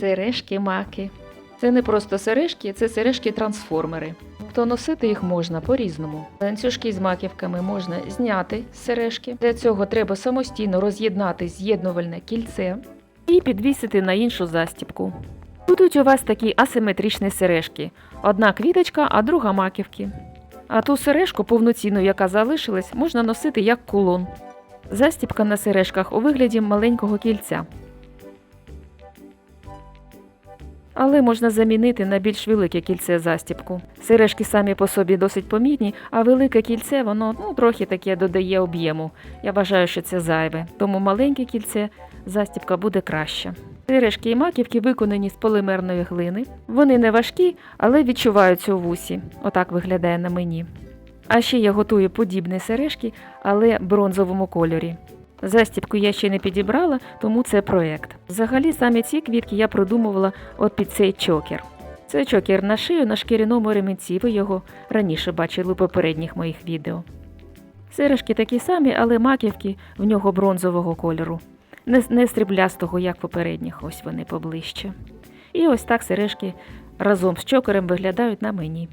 Сережки маки. Це не просто сережки, це сережки-трансформери. Тобто носити їх можна по-різному. Ланцюжки з маківками можна зняти з сережки. Для цього треба самостійно роз'єднати з'єднувальне кільце і підвісити на іншу застібку. Будуть у вас такі асиметричні сережки: одна квіточка, а друга маківки. А ту сережку повноцінну, яка залишилась, можна носити як кулон. Застібка на сережках у вигляді маленького кільця. Але можна замінити на більш велике кільце застібку. Сережки самі по собі досить помітні, а велике кільце воно ну, трохи таке додає об'єму. Я вважаю, що це зайве, тому маленьке кільце застібка буде краще. Сережки і маківки виконані з полимерної глини. Вони не важкі, але відчуваються у вусі. Отак виглядає на мені. А ще я готую подібні сережки, але бронзовому кольорі. Застібку я ще не підібрала, тому це проект. Взагалі саме ці квітки я продумувала от під цей чокер. Це чокер на шию на шкіряному ремінці, ви його раніше бачили у попередніх моїх відео. Сережки такі самі, але маківки в нього бронзового кольору. Не, не сріблястого, як попередніх, ось вони поближче. І ось так сережки разом з чокером виглядають на мені.